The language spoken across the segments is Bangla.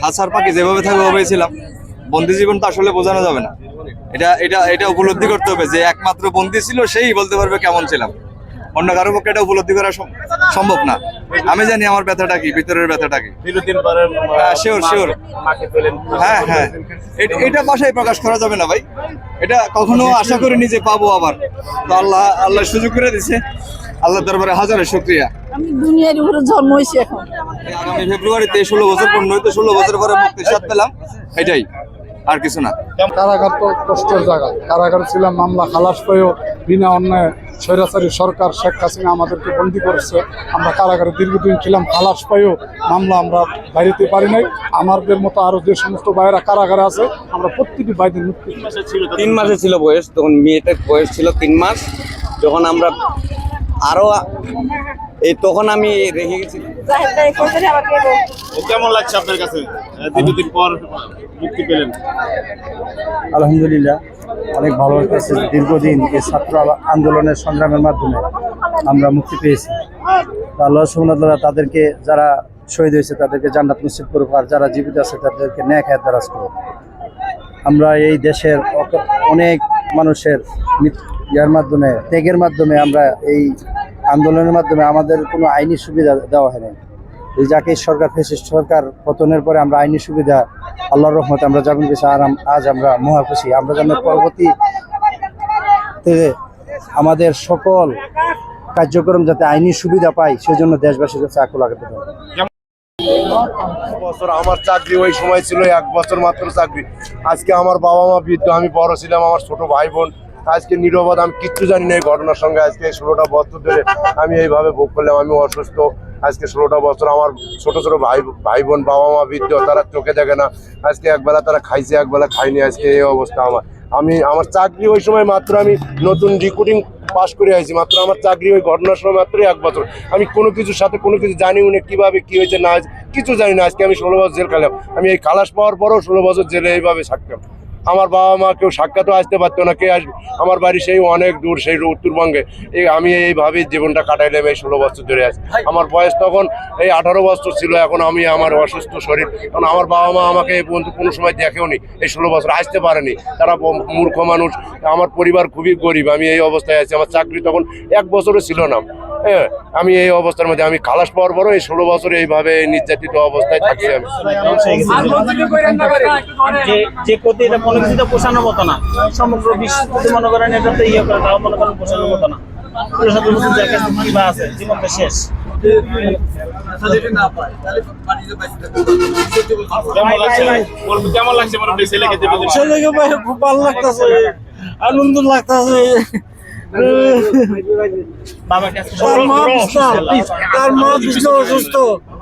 খাসার পাখি যেভাবে থাকবে ওভাবে ছিলাম। বন্দি জীবন তো আসলে বোঝানো যাবে না। এটা এটা এটা উপলব্ধি করতে হবে যে একমাত্র বন্দি ছিল সেই বলতে পারবে কেমন ছিলাম। অন্য কারও পক্ষে এটা উপলব্ধি করা সম- সম্ভব না। আমি জানি আমার ব্যথাটা কি ভিতরের ব্যথাটা কি। বিরতির পরে হ্যাঁ. হ্যাঁ হ্যাঁ। এটা বাসায় প্রকাশ করা যাবে না ভাই। এটা কখনো আশা করিনি যে পাবো আবার। তো আল্লাহ আল্লাহ সুযোগ করে দিছে। আল্লাহ দরবারে হাজারো শুক্রিয়া। আমি দুনিয়ার উপরে জন্ম হয়েছি এখন। আগামী ফেব্রুয়ারিতে ষোলো বছর পূর্ণ হইতে ষোলো বছর পরে মুক্তির স্বাদ পেলাম। এটাই আর কিছু না। কারাগার তো কষ্টের জায়গা। কারাগার ছিলাম মামলা খালাস পেয়েও বিনা অন্যায় স্বৈরাচারী সরকার শেখ হাসিনা আমাদেরকে বন্দি করেছে। আমরা কারাগারে দীর্ঘদিন ছিলাম খালাস পেয়েও মামলা আমরা বাইরেতে পারি নাই। আমাদের মতো আরও যে সমস্ত ভাইয়েরা কারাগারে আছে আমরা প্রত্যেকটি ভাইদের মুক্তি ছিল তিন মাসে ছিল বয়স তখন মেয়েটার বয়স ছিল তিন মাস। যখন আমরা আরও এই তখন আমি রেখে গেছি। কেমন লাগছে আপনার কাছে? দীর্ঘদিন পর মুক্তি পেলেন। আলহামদুলিল্লাহ অনেক ভালো লাগতেছে। দীর্ঘদিন এই ছাত্র আন্দোলনের সংগ্রামের মাধ্যমে আমরা মুক্তি পেয়েছি। আল্লাহ তাদেরকে যারা শহীদ হয়েছে তাদেরকে জান্নাত নসিব করুক আর যারা জীবিত আছে তাদেরকে ন্যাক হায়াত দারাজ করুক। আমরা এই দেশের অক- অনেক মানুষের ইয়ার মাধ্যমে ত্যাগের মাধ্যমে আমরা এই আন্দোলনের মাধ্যমে আমাদের কোনো আইনি সুবিধা দেওয়া হয়নি। যাকে সরকার, ফেসিস্ট সরকার পতনের পরে আমরা আইনি সুবিধা, আল্লাহর রহমতে আমরা যাবেন পেয়েছি আর আজ আমরা মহা খুশি। আমরা যেন পরবর্তী আমাদের সকল কার্যক্রম যাতে আইনি সুবিধা পাই, সেজন্য দেশবাসীর কাছে আকুল লাগাতে পারে বছর আমার চাকরি ওই সময় ছিল, এক বছর মাত্র চাকরি। আজকে আমার বাবা মা বৃদ্ধ, আমি বড় ছিলাম, আমার ছোট ভাই বোন। আজকে নিরবদ আমি কিচ্ছু জানি না এই ঘটনার সঙ্গে। আজকে ষোলোটা বছর ধরে আমি এইভাবে ভোগ করলাম, আমি অসুস্থ। আজকে ষোলোটা বছর আমার ছোট ছোট ভাই ভাই বোন বাবা মা বৃদ্ধ, তারা চোখে দেখে না। আজকে একবেলা তারা খাইছে, একবেলা খাইনি আজকে এই অবস্থা আমার। আমি, আমার চাকরি ওই সময় মাত্র আমি নতুন রিক্রুটিং পাশ করে আইছি। মাত্র আমার চাকরি ওই ঘটনার সময় মাত্রই এক বছর। আমি কোনো কিছুর সাথে কোনো কিছু জানি উনি কীভাবে, কী হয়েছে না কিছু জানি না। আজকে আমি ষোলো বছর জেল খেলাম আমি এই খালাস পাওয়ার পরও ষোলো বছর জেলে এইভাবে থাকতাম। আমার বাবা মা কেউ সাক্ষাৎও আসতে পারতো না কে আসবে আমার বাড়ি সেই অনেক দূর সেই উত্তরবঙ্গে। এই আমি এইভাবে জীবনটা কাটাইলাম এই ষোলো বছর ধরে আছি আমার বয়স তখন এই আঠারো বছর ছিল এখন আমি আমার অসুস্থ শরীর। কারণ আমার বাবা মা আমাকে এই পর্যন্ত কোনো সময় দেখেও নি এই ষোলো বছর আসতে পারেনি। তারা মূর্খ মানুষ আমার পরিবার খুবই গরিব আমি এই অবস্থায় আছি আমার চাকরি তখন এক বছরও ছিল না। হ্যাঁ আমি এই অবস্থার মধ্যে আমি খালাস পাওয়ার পরও এই ষোলো বছর এইভাবে নির্যাতিত অবস্থায় থাকছি আমি। যে যে ক্ষতি এটা কোনো কিছুতে পোষানোর মতো না। সমগ্র বিশ্ব মনে করেন এটা তো ইয়ে করে তাও মনে করেন পোষানোর মতো না। শেষ। কেমন লাগছে? খুব ভালো লাগতেছে। আনন্দ লাগতেছে। তার মা বিশাল তার মা বিশাল অসুস্থ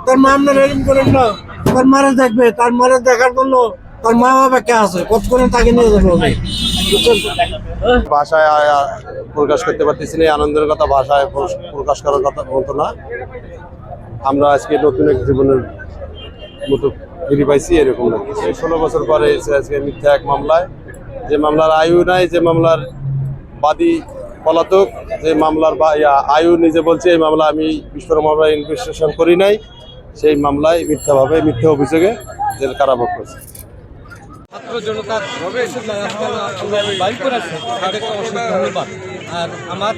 তার মা আপনার এরকম করেন না তার মারে দেখবে তার মারে দেখার জন্য তার মা বাবা কে আছে কতক্ষণে তাকে নিয়ে যাবে ভাষায় প্রকাশ করতে পারতেছি না আনন্দের কথা ভাষায় প্রকাশ করার কথা বলতো না। আমরা আজকে নতুন এক জীবনের মতো ফিরে পাইছি, এরকম ষোলো বছর পরে এসে আজকে মিথ্যা এক মামলায়, যে মামলার আয়ু নাই, যে মামলার বাদী পলাতক যে মামলার বা ইয়া, আয়ু নিজে বলছে এই মামলা আমি বিশ্বকর্মা মামলা ইনভেস্টিগেশন করি নাই। সেই মামলায় মিথ্যাভাবে মিথ্যা অভিযোগে জেল কারাভোগ করছে। জনতার আর আমার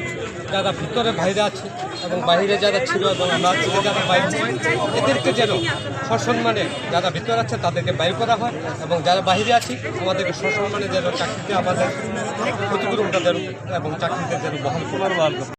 যারা ভিতরে বাইরে আছে এবং বাইরে যারা ছিল এবং আমরা যারা বাইরে এদেরকে যেন সসম্মানে যারা ভিতরে আছে তাদেরকে বাইর করা হয় এবং যারা বাইরে আছে, আমাদেরকে সসম্মানে যেন চাকরিতে আমাদের ক্ষতিপূরণটা যেন এবং চাকরিতে যেন বহন করার